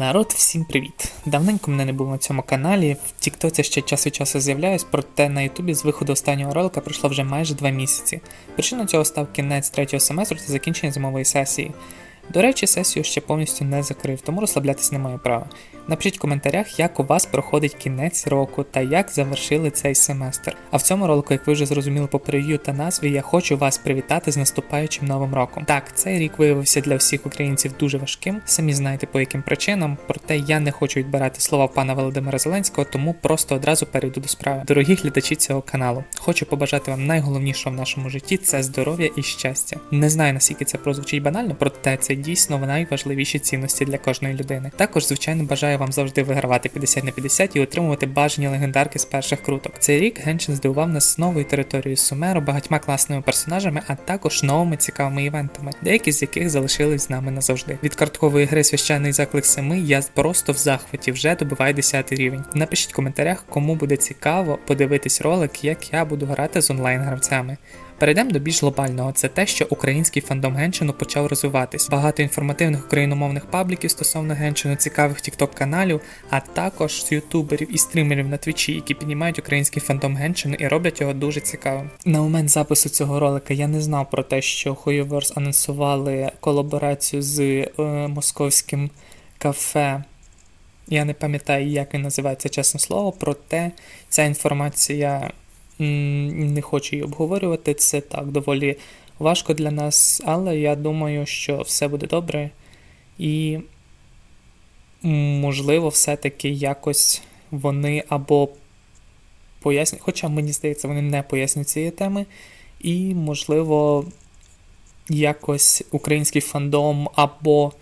Народ, всім привіт! Давненько мене не було на цьому каналі. В Тіктоці ще час від часу з'являюсь, проте на Ютубі з виходу останнього ролика пройшло вже майже два місяці. Причиною цього став кінець третього семестру та закінчення зимової сесії. До речі, сесію ще повністю не закрив, тому розслаблятись немає права. Напишіть в коментарях, як у вас проходить кінець року та як завершили цей семестр. А в цьому ролику, як ви вже зрозуміли по прев'ю та назві, я хочу вас привітати з наступаючим новим роком. Так, цей рік виявився для всіх українців дуже важким, самі знаєте по яким причинам, проте я не хочу відбирати слова пана Володимира Зеленського, тому просто одразу перейду до справи. Дорогі глядачі цього каналу, хочу побажати вам найголовнішого в нашому житті це здоров'я і щастя. Не знаю наскільки це прозвучить банально, проте це дійсно найважливіші цінності для кожної людини. Також, звичайно, бажаю вам завжди вигравати 50 на 50 і отримувати бажані легендарки з перших круток. Цей рік Геншин здивував нас новою територією Сумеру, багатьма класними персонажами, а також новими цікавими івентами, деякі з яких залишились з нами назавжди. Від карткової гри священний заклик семи я просто в захваті, вже добиваю 10 рівень. Напишіть в коментарях, кому буде цікаво подивитись ролик, як я буду грати з онлайн-гравцями. Перейдемо до більш глобального. Це те, що український фандом Геншину почав розвиватись. Багато інформативних україномовних пабліків стосовно Геншину, цікавих тікток каналів, а також ютуберів і стрімерів на твічі, які піднімають український фандом Геншину і роблять його дуже цікавим. На момент запису цього ролика я не знав про те, що Hoyoverse анонсували колаборацію з е, московським кафе. Я не пам'ятаю, як він називається, чесне слово, проте ця інформація не хочу її обговорювати. Це так доволі важко для нас, але я думаю, що все буде добре. І, можливо, все-таки якось вони або пояснять, хоча мені здається, вони не пояснюють цієї теми, і, можливо, якось український фандом або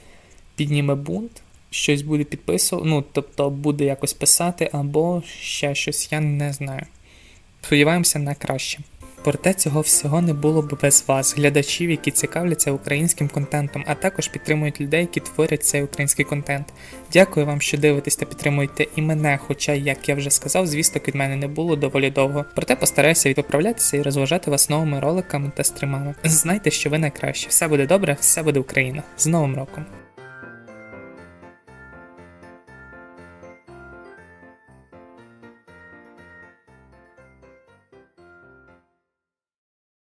підніме бунт, щось буде підписувати, ну, тобто буде якось писати, або ще щось, я не знаю. Сподіваємося на краще. Проте цього всього не було б без вас, глядачів, які цікавляться українським контентом, а також підтримують людей, які творять цей український контент. Дякую вам, що дивитесь та підтримуєте і мене, хоча, як я вже сказав, звісток від мене не було доволі довго. Проте постараюся відправлятися і розважати вас новими роликами та стрімами. Знайте, що ви найкраще. Все буде добре, все буде Україна. З Новим роком!